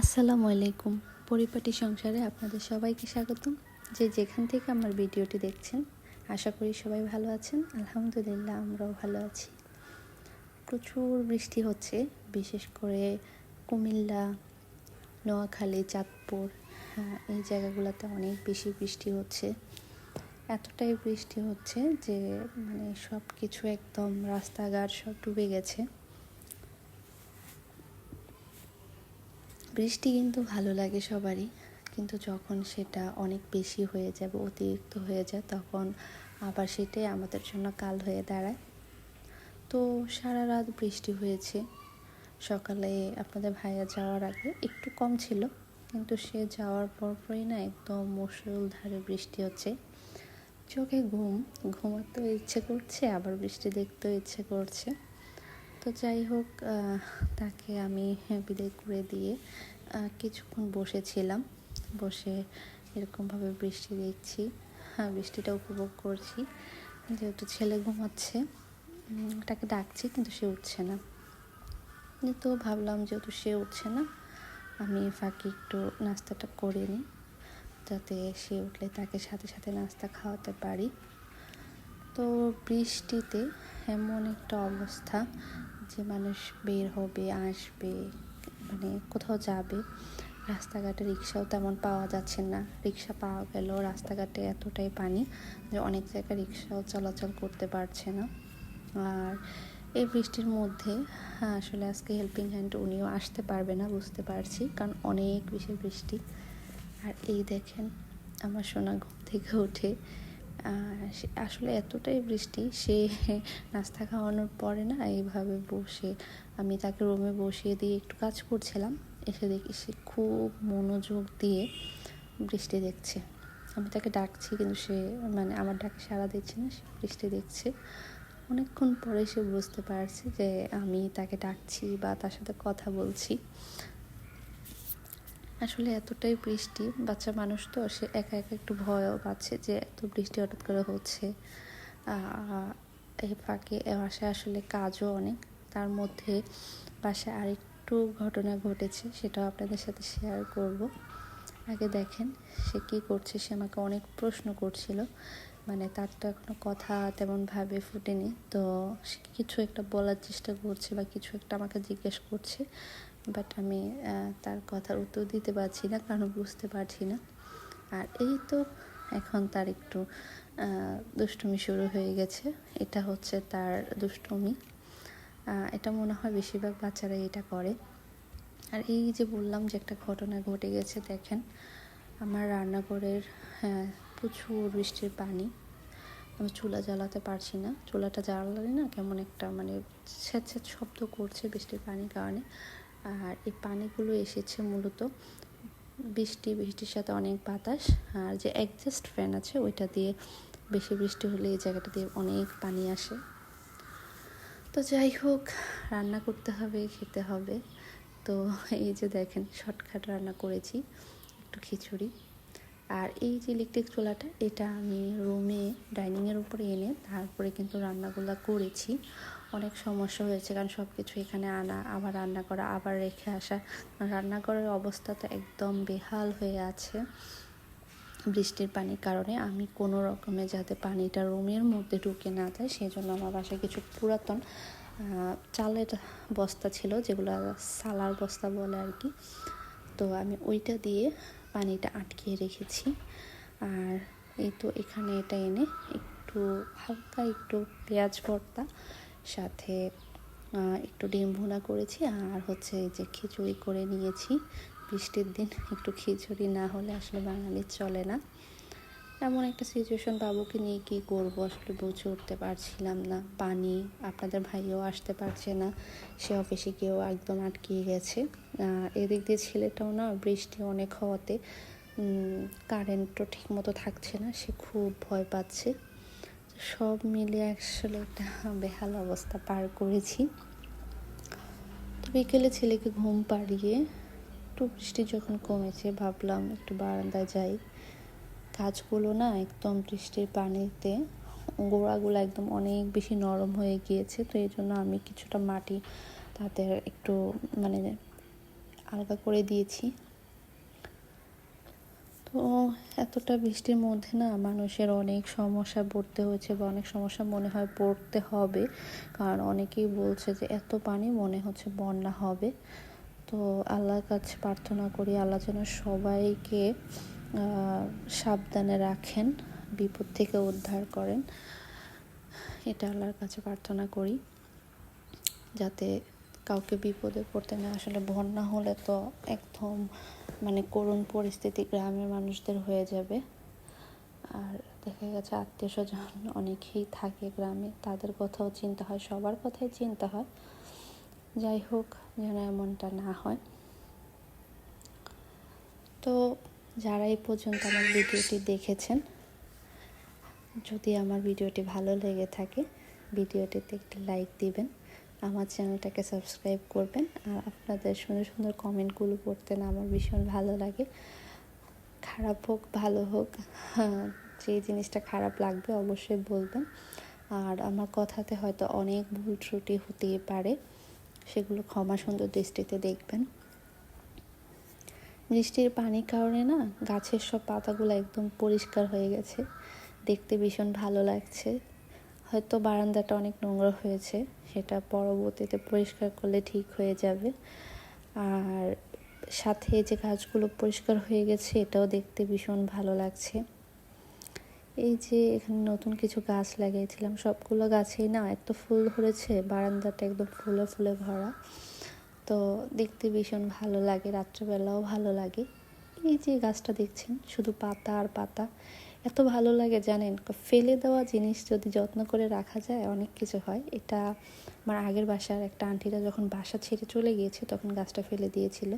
আসসালামু আলাইকুম। পরিপাটি সংসারে আপনাদের সবাইকে স্বাগতম। যে যেখান থেকে আমার ভিডিওটি দেখছেন আশা করি সবাই ভালো আছেন। আলহামদুলিল্লাহ আমরাও ভালো আছি। প্রচুর বৃষ্টি হচ্ছে বিশেষ করে কুমিল্লা নোয়াখালী চাঁদপুর হ্যাঁ, এই জায়গাগুলোতে অনেক বেশি বৃষ্টি হচ্ছে। এতটাই বৃষ্টি হচ্ছে যে মানে সব কিছু একদম রাস্তাঘাট সব ডুবে গেছে। বৃষ্টি কিন্তু ভালো লাগে সবারই, কিন্তু যখন সেটা অনেক বেশি হয়ে যায় বা অতিরিক্ত হয়ে যায়, তখন আবার সেটাই আমাদের জন্য কাল হয়ে দাঁড়ায়। তো সারা রাত বৃষ্টি হয়েছে। সকালে আপনাদের ভাইয়া যাওয়ার আগে একটু কম ছিল, কিন্তু সে যাওয়ার পরপরই না একদম মুসলধারে বৃষ্টি হচ্ছে। চোখে ঘুম, ঘুমাতেও ইচ্ছে করছে, আবার বৃষ্টি দেখতেও ইচ্ছে করছে। তো যাই হোক তাকে আমি বিদায় করে দিয়ে কিছুক্ষণ বসেছিলাম। বসে এরকমভাবে বৃষ্টি দেখছি। হ্যাঁ বৃষ্টিটা উপভোগ করছি। যেহেতু ছেলে ঘুমাচ্ছে তাকে ডাকছি, কিন্তু সে উঠছে না। তো ভাবলাম যেহেতু সে উঠছে না, আমি ফাঁকি একটু নাস্তাটা করে নিই, যাতে সে উঠলে তাকে সাথে সাথে নাস্তা খাওয়াতে পারি। তো বৃষ্টিতে এমন একটা অবস্থা যে মানুষ বের হবে, আসবে মানে কোথাও যাবে, রাস্তাঘাটে রিক্সাও তেমন পাওয়া যাচ্ছে না। রিক্সা পাওয়া গেল, রাস্তাঘাটে এতটাই পানি যে অনেক জায়গায় রিক্সাও চলাচল করতে পারছে না। আর এই বৃষ্টির মধ্যে হ্যাঁ আসলে আজকে হেল্পিং হ্যান্ড উনিও আসতে পারবে না, বুঝতে পারছি, কারণ অনেক বেশি বৃষ্টি। আর এই দেখেন, আমার সোনা ঘুম থেকে উঠে আসলে এতটাই বৃষ্টি, সে নাস্তা খাওয়ানোর পরে না এইভাবে বসে, আমি তাকে রুমে বসিয়ে দিয়ে একটু কাজ করছিলাম। এসে দেখি সে খুব মনোযোগ দিয়ে বৃষ্টি দেখছে। আমি তাকে ডাকছি কিন্তু সে মানে আমার ডাকে সাড়া দিচ্ছে না, সে বৃষ্টি দেখছে। অনেকক্ষণ পরে সে বুঝতে পারছে যে আমি তাকে ডাকছি বা তার সাথে কথা বলছি। আসলে এতটাই বৃষ্টি, বাচ্চা মানুষ তো, সে একা একা একটু ভয়ও পাচ্ছে যে এত বৃষ্টি হঠাৎ করে হচ্ছে। এই ফাঁকে বাসায় আসলে কাজও অনেক। তার মধ্যে বাসায় আরেকটু ঘটনা ঘটেছে, সেটাও আপনাদের সাথে শেয়ার করব। আগে দেখেন, সে কী করছে, সে আমাকে অনেক প্রশ্ন করছিল। মানে তার তো এখনও কথা তেমনভাবে ফুটেনি। তো সে কিছু একটা বলার চেষ্টা করছে বা কিছু একটা আমাকে জিজ্ঞেস করছে। বাট আমি তার কথার উত্তর দিতে পারছি না, কারণ বুঝতে পারছি না। আর এই তো এখন তার একটু দুষ্টুমি শুরু হয়ে গেছে। এটা হচ্ছে তার দুষ্টুমি। এটা মনে হয় বেশিরভাগ বাচ্চারা এটা করে। আর এই যে বললাম যে একটা ঘটনা ঘটে গেছে, দেখেন। আমার রান্নাঘরের হ্যাঁ প্রচুর বৃষ্টির পানি। আমি চুলা জ্বালাতে পারছি না। চুলাটা জ্বালালে না কেমন একটা মানে স্যাঁত শব্দ করছে বৃষ্টির পানির কারণে। আর এই পানিগুলো এসেছে মূলত বৃষ্টি, বৃষ্টির সাথে অনেক বাতাস। আর যে অ্যাডজাস্ট ফ্যান আছে, ওইটা দিয়ে বেশি বৃষ্টি হলে এই জায়গাটা দিয়ে অনেক পানি আসে। তো যাই হোক, রান্না করতে হবে, খেতে হবে। তো এই যে দেখেন, শর্টকাট রান্না করেছি, একটু খিচুড়ি। আর এই যে ইলেকট্রিক চুলাটা, এটা আমি রুমে ডাইনিংয়ের উপরে এনে তারপরে কিন্তু রান্নাগুলো করেছি। অনেক সমস্যা হয়েছে কারণ সব কিছু এখানে আনা, আবার রান্না করা, আবার রেখে আসা। রান্নাঘরের অবস্থা তো একদম বেহাল হয়ে আছে বৃষ্টির পানির কারণে। আমি কোনো রকমে যাতে পানিটা রুমের মধ্যে ঢুকে না যায় সেই জন্য আমার বাসায় কিছু পুরাতন চালের বস্তা ছিল, যেগুলো সালার বস্তা বলে আর কি। তো আমি ওইটা দিয়ে পানিটা আটকিয়ে রেখেছি। আর এই তো এখানে এটা এনে একটু হালকা একটু পেঁয়াজ ভর্তা, সাথে একটু ডিম ভুনা করেছি। আর হচ্ছে যে খিচুড়ি করে নিয়েছি। বৃষ্টির দিন একটু খিচুড়ি না হলে আসলে বাঙালির চলে না। এমন একটা সিচুয়েশন বাবুকে নিয়ে কী করব? আসলে বুঝে উঠতে পারছিলাম না। পানি আপনাদের ভাইও আসতে পারছে না। সে অফিসে গিয়েও একদম আটকিয়ে গেছে। এদিক দিয়ে ছেলেটাও না বৃষ্টি অনেক হওয়াতে কারেন্টও ঠিক মতো থাকছে না। সে খুব ভয় পাচ্ছে। সব মিলে আসলে একটা বেহাল অবস্থা পার করেছি। তো বিকেলে ছেলেকে ঘুম পাড়িয়ে একটু বৃষ্টি যখন কমেছে, ভাবলাম একটু বারান্দায় যাই। গাছগুলো না একদম বৃষ্টির পানিতে গোড়াগুলো একদম অনেক বেশি নরম হয়ে গিয়েছে, তো এই জন্য আমি কিছুটা মাটি তাদের একটু মানে আলগা করে দিয়েছি। তো এতটা বৃষ্টির মধ্যে না মানুষের অনেক সমস্যা পড়তে হয়েছে বা অনেক সমস্যা মনে হয় পড়তে হবে, কারণ অনেকেই বলছে যে এত পানি মনে হচ্ছে বন্যা হবে। তো আল্লাহর কাছে প্রার্থনা করি, আল্লাহ যেন সবাইকে সাবধানে রাখেন, বিপদ থেকে উদ্ধার করেন। এটা আল্লাহর কাছে প্রার্থনা করি। যাতে কাউকে বিপদে পড়তে না, আসলে বন্যা হলে তো একদম মানে করুণ পরিস্থিতি গ্রামের মানুষদের হয়ে যাবে। আর দেখা গেছে আত্মীয় স্বজন অনেকেই থাকে গ্রামে, তাদের কথাও চিন্তা হয়, সবার কথাই চিন্তা হয়। যাই হোক, যেন এমনটা না হয়। তো যারা এই পর্যন্ত আমার ভিডিওটি দেখেছেন, যদি আমার ভিডিওটি ভালো লেগে থাকে, ভিডিওটিতে একটি লাইক দিবেন, আমার চ্যানেলটাকে সাবস্ক্রাইব করবেন, আর আপনাদের সুন্দর সুন্দর কমেন্টগুলো পড়তে না আমার ভীষণ ভালো লাগে। খারাপ হোক, ভালো হোক, যে জিনিসটা খারাপ লাগবে অবশ্যই বলবেন। আর আমার কথাতে হয়তো অনেক ভুল ত্রুটি হতেই পারে, সেগুলো ক্ষমা সুন্দর দৃষ্টিতে দেখবেন। বৃষ্টির পানির কারণে না গাছের সব পাতাগুলো একদম পরিষ্কার হয়ে গেছে। দেখতে ভীষণ ভালো লাগছে। হয়তো বারান্দাটা অনেক নোংরা হয়েছে, সেটা পরবর্তীতে পরিষ্কার করলে ঠিক হয়ে যাবে। আর সাথে যে গাছগুলো পরিষ্কার হয়ে গেছে, এটাও দেখতে ভীষণ ভালো লাগছে। এই যে এখানে নতুন কিছু গাছ লাগিয়েছিলাম, সবগুলো গাছেই না এত ফুল ধরেছে, বারান্দাটা একদম ফুলে ফুলে ভরা। তো দেখতে ভীষণ ভালো লাগে, রাত্রেবেলাও ভালো লাগে। এই যে গাছটা দেখছেন, শুধু পাতা আর পাতা, এত ভালো লাগে জানেন। ফেলে দেওয়া জিনিস যদি যত্ন করে রাখা যায়, অনেক কিছু হয়। এটা আমার আগের বাসার একটা আন্টিরা যখন বাসা ছেড়ে চলে গিয়েছে, তখন গাছটা ফেলে দিয়েছিল।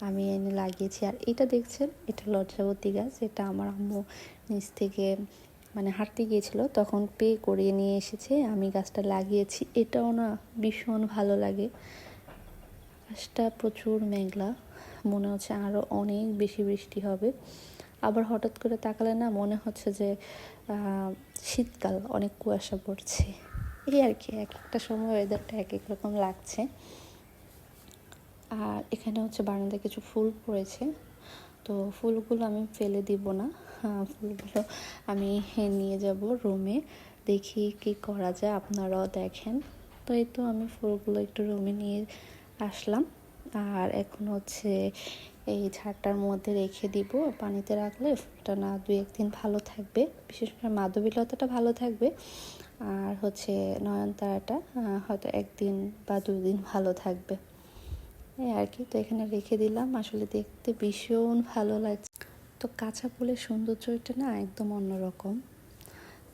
আমি এনে লাগিয়েছি। আর এটা দেখছেন, এটা লজ্জাবতী গাছ। এটা আমার আম্মু নিচ থেকে মানে হাঁটতে গিয়েছিল, তখন পে করিয়ে নিয়ে এসেছে। আমি গাছটা লাগিয়েছি। এটাও না ভীষণ ভালো লাগে। গাছটা প্রচুর মেঘলা। মনে হচ্ছে আরও অনেক বেশি বৃষ্টি হবে। আবার হঠাৎ করে তাকালে না মনে হচ্ছে যে শীতকাল, অনেক কুয়াশা পড়ছে। এই আর কি, এক একটা সময় ওয়েদারটা এক এক রকম লাগছে। আর এখানে হচ্ছে বারান্দায় কিছু ফুল পড়েছে। তো ফুলগুলো আমি ফেলে দিব না। ফুলগুলো আমি নিয়ে যাব রুমে। দেখি কি করা যায়, আপনারাও দেখেন। তো এই তো আমি ফুলগুলো একটু রুমে নিয়ে আসলাম। আর এখন হচ্ছে এই ঝাড়টার মধ্যে রেখে দিব। পানিতে রাখলে ফুলটা না দু একদিন ভালো থাকবে। বিশেষ করে মাধবীলতাটা ভালো থাকবে। আর হচ্ছে নয়নতারাটা হয়তো একদিন বা দুই দিন ভালো থাকবে। এই আর কি, তো এখানে রেখে দিলাম। আসলে দেখতে ভীষণ ভালো লাগছে। তো কাঁচা ফুলের সৌন্দর্যটা না একদম অন্যরকম।